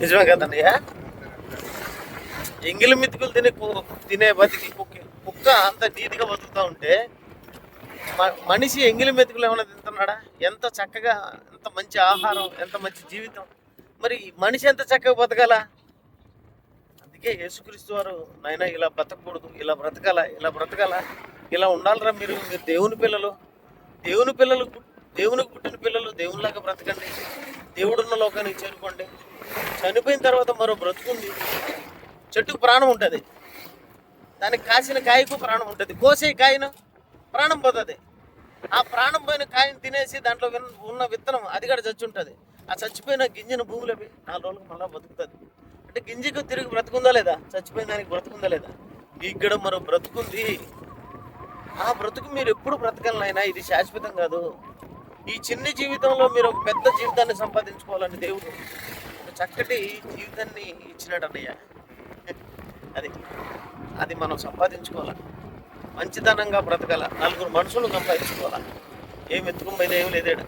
నిజమే కదండి ఎంగిలి మెతుకులు తినే తినే బతికి కుక్క కుక్క అంత నీతిగా బతుకుతూ ఉంటే మ- మనిషి ఎంగిలి మెతుకులు ఏమైనా తింటున్నాడా? ఎంత చక్కగా ఎంత మంచి ఆహారం ఎంత మంచి జీవితం. మరి మనిషి ఎంత చక్కగా బతకాల? అందుకే యేసుక్రీస్తు వారు నాయన ఇలా బ్రతకూడదు ఇలా బ్రతకాల ఇలా బ్రతకాల ఇలా ఉండాలిరా మీరు మీరు దేవుని పిల్లలు. దేవుని పిల్లలు దేవునికి పుట్టిన పిల్లలు దేవునిలాగా బ్రతకండి. దేవుడున్న లోకానికి చేరుకోండి. చనిపోయిన తర్వాత మరో బ్రతుకుంది చెట్టుకు ప్రాణం ఉంటుంది. దానికి కాసిన కాయకు ప్రాణం ఉంటుంది. కోసే కాయను ప్రాణం పోతుంది. ఆ ప్రాణం పోయిన కాయను తినేసి దాంట్లో ఉన్న విత్తనం అది కూడా చచ్చి ఉంటుంది ఆ చచ్చిపోయిన గింజన భూమిలో నాలుగు రోజులకు మళ్ళీ బతుకుతుంది. అంటే గింజకు తిరిగి బ్రతుకుందా లేదా? చచ్చిపోయిన దానికి బ్రతుకుందా లేదా? ఇక్కడ మరో బ్రతుకుంది ఆ బ్రతుకు మీరు ఎప్పుడు బ్రతకాలనైనా ఇది శాశ్వతం కాదు. ఈ చిన్న జీవితంలో మీరు ఒక పెద్ద జీవితాన్ని సంపాదించుకోవాలని దేవుడు చక్కటి జీవితాన్ని ఇచ్చినాడు అన్నయ్య అది అది మనం సంపాదించుకోవాలి. మంచితనంగా బ్రతకాల. నలుగురు మనుషులు సంపాదించుకోవాలి. ఏం ఎత్తుకుని పోయినా ఏం లేదేడు.